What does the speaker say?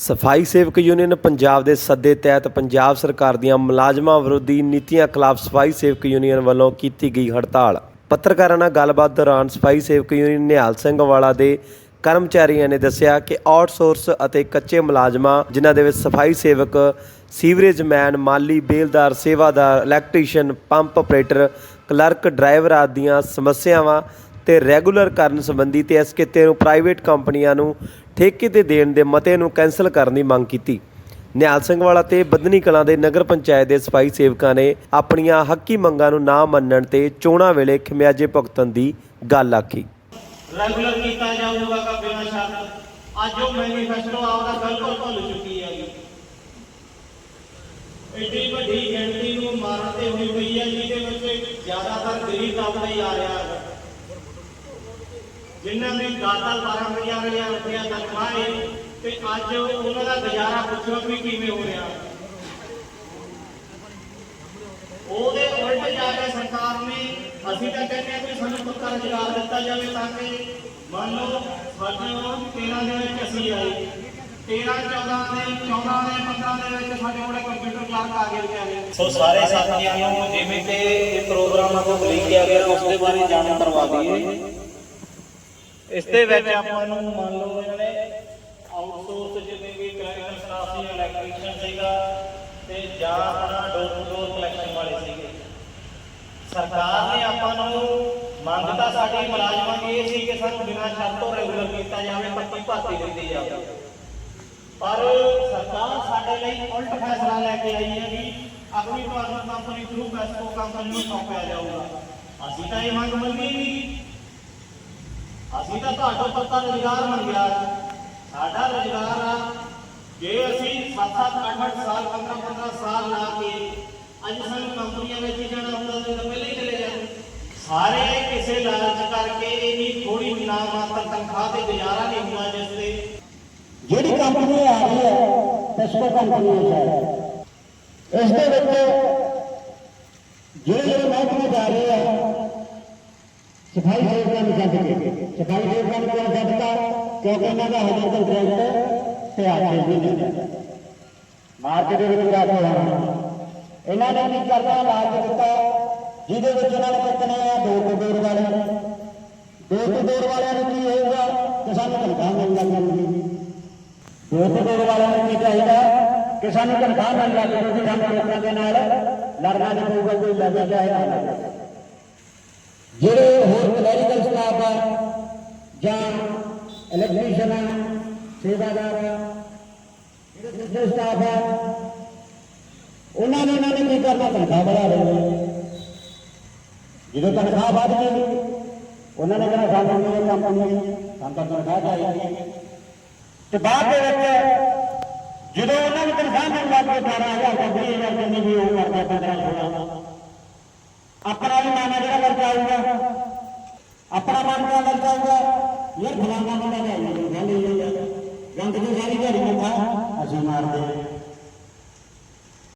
ਸਫ਼ਾਈ ਸੇਵਕ ਯੂਨੀਅਨ ਪੰਜਾਬ ਦੇ ਸੱਦੇ ਤਹਿਤ ਪੰਜਾਬ ਸਰਕਾਰ ਦੀਆਂ ਮੁਲਾਜ਼ਮਾਂ ਵਿਰੋਧੀ ਨੀਤੀਆਂ ਖਿਲਾਫ ਸਫ਼ਾਈ ਸੇਵਕ ਯੂਨੀਅਨ ਵੱਲੋਂ ਕੀਤੀ ਗਈ ਹੜਤਾਲ। ਪੱਤਰਕਾਰਾਂ ਨਾਲ ਗੱਲਬਾਤ ਦੌਰਾਨ ਸਫ਼ਾਈ ਸੇਵਕ ਯੂਨੀਅਨ ਨਿਹਾਲ ਸਿੰਘ ਵਾਲਾ ਦੇ ਕਰਮਚਾਰੀਆਂ ਨੇ ਦੱਸਿਆ ਕਿ ਆਊਟਸੋਰਸ ਅਤੇ ਕੱਚੇ ਮੁਲਾਜ਼ਮਾਂ, ਜਿਨ੍ਹਾਂ ਦੇ ਵਿੱਚ ਸਫ਼ਾਈ ਸੇਵਕ, ਸੀਵਰੇਜ ਮੈਨ, ਮਾਲੀ, ਬੇਲਦਾਰ, ਸੇਵਾਦਾਰ, electrician, pump operator, clerk, driver ਆਦਿ ਦੀਆਂ ਸਮੱਸਿਆਵਾਂ ਤੇ ਰੈਗੂਲਰ ਕਰਨ ਸੰਬੰਧੀ ਤੇ ਇਸ ਕਿੱਤੇ ਨੂੰ ਪ੍ਰਾਈਵੇਟ ਕੰਪਨੀਆਂ ਨੂੰ ਠੇਕੇ ਤੇ ਦੇਣ ਦੇ ਮਤੇ ਨੂੰ ਕੈਂਸਲ ਕਰਨ ਦੀ ਮੰਗ ਕੀਤੀ। ਨਿਹਾਲ ਸਿੰਘ ਵਾਲਾ ਤੇ ਬਦਨੀ ਕਲਾਂ ਦੇ ਨਗਰ ਪੰਚਾਇਤ ਦੇ ਸਫ਼ਾਈ ਸੇਵਕਾਂ ਨੇ ਆਪਣੀਆਂ ਹੱਕੀ ਮੰਗਾਂ ਨੂੰ ਨਾ ਮੰਨਣ ਤੇ ਚੋਣਾਂ ਵੇਲੇ ਖਿਮਿਆਜੇ ਭੁਗਤਣ ਦੀ ਗੱਲ ਆਖੀ। ਰੈਗੂਲਰ ਕੀਤਾ ਜਾਊਗਾ ਕਿ ਬਿਨਾਂ ਸ਼ਰਤ ਅੱਜ ਉਹ ਮੈਨੀਫੈਸਟੋ ਆਪਦਾ ਬਿਲਕੁਲ ਭੁੱਲ ਚੁੱਕੀ ਹੈ ਐਡੀ ਵੱਡੀ ਗਿਣਤੀ ਨੂੰ ਮਾਰਨ ਤੇ ਹੋਈ ਹੋਈ ਹੈ ਜਿਹਦੇ ਵਿੱਚ ਜ਼ਿਆਦਾਤਰ ਗਰੀਬ ਦਬਦਾ ਹੀ ਆ ਰਿਹਾ। ਜਿਨ੍ਹਾਂ ਨੇ ਦਾਦਾ 12000 ਰੁਪਇਆ ਤਨਖਾਹ ਹੈ ਤੇ ਅੱਜ ਉਹਨਾਂ ਦਾ ਗੁਜ਼ਾਰਾ ਪੁੱਛੋ ਵੀ ਕਿਵੇਂ ਹੋ ਰਿਹਾ। ਉਹਦੇ ਉਲਟ ਜਾ ਕੇ ਸਰਕਾਰ ਨੇ, ਅਸੀਂ ਤਾਂ ਕਹਿੰਦੇ ਹਾਂ ਕਿ ਸਾਨੂੰ ਪੱਕਾ ਰੁਜ਼ਗਾਰ ਦਿੱਤਾ ਜਾਵੇ ਤਾਂ ਕਿ ਮੰਨ ਲਓ ਸਾਡੇ 13 ਦੇ ਵਿੱਚ ਅਸੀਂ ਆਏ 13 14 ਦੇ 14 ਦੇ 15 ਦੇ ਵਿੱਚ ਸਾਡੇ ਕੋਲ ਕੰਪਿਊਟਰ ਕਲਾਸ ਆ ਗਏ ਵਿਚਾਰੇ। ਸੋ ਸਾਰੇ ਸਾਥੀਆਂ ਨੂੰ ਜਿਵੇਂ ਕਿ ਇਹ ਪ੍ਰੋਗਰਾਮ ਆਪਾਂ ਨੂੰ ਲਿਖਿਆ ਗਿਆ ਉਸ ਦੇ ਬਾਰੇ ਜਾਣੂ ਕਰਵਾ ਦਈਏ। ਇਸ ਦੇ ਵਿੱਚ ਆਪਾਂ ਨੂੰ ਮੰਨ ਲਓ ਇਹਨਾਂ ਨੇ ਆਊਟਸੋਰਸ ਜਿਵੇਂ ਕਿ ਕਲੈਕਟਰ ਸਟਾਫ ਸੀ ਇਲੈਕਟ੍ਰੀਸ਼ੀਅਨ ਸੀਗਾ ਤੇ ਜਾਂ ਆਪਣਾ ਡੋਰ ਟੂ ਡੋਰ ਕਲੈਕਸ਼ਨ ਵਾਲੇ ਸੀਗੇ। ਸਰਕਾਰ ਨੇ ਆਪਾਂ ਨੂੰ ਮੰਗ ਤਾਂ ਸਾਡੀ ਮੁਲਾਜ਼ਮਾਂ ਦੀ ਇਹ ਸੀ ਕਿ ਸਾਨੂੰ ਬਿਨਾਂ ਸ਼ਰਤ ਤੋਂ ਰੈਗੂਲਰ ਕੀਤਾ ਜਾਵੇ ਪੱਕੀ ਭਰਤੀ ਦਿੱਤੀ ਜਾਵੇ। ਪਰ ਸਰਕਾਰ ਸਾਡੇ ਲਈ ਉਲਟ ਫੈਸਲਾ ਲੈ ਕੇ ਆਈ ਹੈ ਕਿ ਅਗਲੀ ਤੁਹਾਨੂੰ ਕੰਪਨੀ ਥਰੂ ਬੈਸਕੋ ਕੰਪਨੀ ਨੂੰ ਸੌਂਪਿਆ ਜਾਊਗਾ। ਅਸੀਂ ਤਾਂ ਇਹ ਮੰਗ ਮੰਗੀ ਨਹੀਂ। ਅਸੀਂ ਤਾਂ ਤੁਹਾਡਾ ਪੱਕਾ ਰੁਜ਼ਗਾਰ ਮੰਗਿਆ ਸਾਡਾ ਰੁਜ਼ਗਾਰ ਆ। ਜੇ ਅਸੀਂ 7-7 8-8 ਸਾਲ 15-15 ਸਾਲ ਲਾ ਕੇ ਅੱਜ ਸਾਨੂੰ ਕੰਪਨੀਆਂ ਵਿੱਚ ਹੀ ਜਾਣਾ ਹੁੰਦਾ ਤਾਂ ਪਹਿਲਾਂ ਹੀ ਚਲੇ ਜਾਂਦੇ। ਸਾਰੇ ਕਿਸੇ ਲਾਲਚ ਕਰਕੇ ਇੰਨੀ ਥੋੜੀ ਨਾ ਮਾਤਰ ਤਨਖਾਹ ਤੇ ਗੁਜ਼ਾਰਾ ਨਹੀਂ ਹੁੰਦਾ ਜਿਸ ਤੇ। ਜਿਹੜੀ ਕੰਪਨੀ ਆ ਰਹੀ ਹੈ ਟੈਸਕੋ ਕੰਪਨੀ ਹੈ। ਇਸ ਦੇ ਵਿੱਚ ਜਿਹੜੇ ਜਿਹੜੇ ਮਹਿਕਮੇ ਜਾ ਰਹੇ ਆ ਸਫ਼ਾਈ ਸੇਵਕਾਂ ਨੂੰ ਛੱਡ ਕੇ ਸਫ਼ਾਈ ਸੇਵਕਾਂ ਨੂੰ ਕਿਉਂ ਕਿਉਂਕਿ ਇਹਨਾਂ ਦਾ ਹਜੇ ਕੰਟਰੈਕਟ ਤੇ ਆ ਕੇ ਮਾਰਚ ਦੇ ਵਿੱਚ ਜਾ ਕੇ ਇਹਨਾਂ ਨੇ ਕੀ ਕਰਨਾ ਲਾਜ ਦਿੱਤਾ। ਜਿਹਦੇ ਵਿੱਚ ਇਹਨਾਂ ਨੇ ਕੱਟਣੇ ਆ ਦੋ ਤੋਂ ਦੂਰ ਵਾਲੇ। ਦੋ ਤੋਂ ਵਾਲਿਆਂ ਨੂੰ ਕੀ ਹੋਊਗਾ ਕਿ ਸਾਨੂੰ ਤਨਖਾਹ ਮਿਲ ਲੱਗੀ ਦੋ ਤੋਂ ਵਾਲਿਆਂ ਨੂੰ ਕੀ ਚਾਹੀਦਾ ਕਿ ਸਾਨੂੰ ਤਨਖਾਹ ਮਿਲ ਲੱਗ ਕਿਉਂਕਿ ਸਾਨੂੰ ਲੋਕਾਂ ਦੇ ਨਾਲ ਲੜਨਾ ਨਹੀਂ ਪਊਗਾ, ਕੋਈ ਲੱਗੇ ਚਾਹੀਦਾ ਨਾ ਲੱਗੇ ਜਿਹੜੇ ਹੋਰ ਕਲੈਰੀਕਲ ਸਟਾਫ ਆ ਜਾਂ ਇਲੈਕਟ੍ਰੀਸ਼ੀਅਨ ਆ ਸੇਵਾਦਾਰ ਜਿਹੜੇ ਸਟਾਫ ਆ ਉਹਨਾਂ ਨੇ ਇਹਨਾਂ ਨੇ ਕੀ ਕਰਨਾ? ਤਨਖਾਹ ਵਧਾ ਦੇਣੀ ਜਦੋਂ ਤਨਖਾਹ ਵਧ ਗਈ, ਉਹਨਾਂ ਨੇ ਕਿਹਾ ਸਾਨੂੰ ਨਹੀਂ ਕੰਪਨੀ ਸਾਨੂੰ ਤਾਂ ਤਨਖਾਹ ਚਾਹੀਦੀ ਹੈ। ਤੇ ਬਾਅਦ ਦੇ ਵਿੱਚ ਜਦੋਂ ਉਹਨਾਂ ਨੂੰ ਤਨਖਾਹ ਮਿਲਣ ਲੱਗ ਪਈ 18000 20000 ਜਿੰਨੀ ਵੀ ਉਹ ਕਰਦਾ 15 16 ਆਪਣਾ ਵੀ ਮਨ ਜਿਹੜਾ ਕਰ ਜਾਊਗਾ ਆਪਣਾ ਮਨ ਕਿਆ ਕਰ ਜਾਊਗਾ ਯਾਰ ਫਲਾਣਾ ਬੰਦਾ ਲੈ ਜਾਂਦਾ ਲੈ ਜਾਂਦਾ ਗੰਦ ਦੀ ਸਾਰੀ ਦਿਹਾੜੀ ਮੱਥਾ ਅਸੀਂ ਮਾਰਦੇ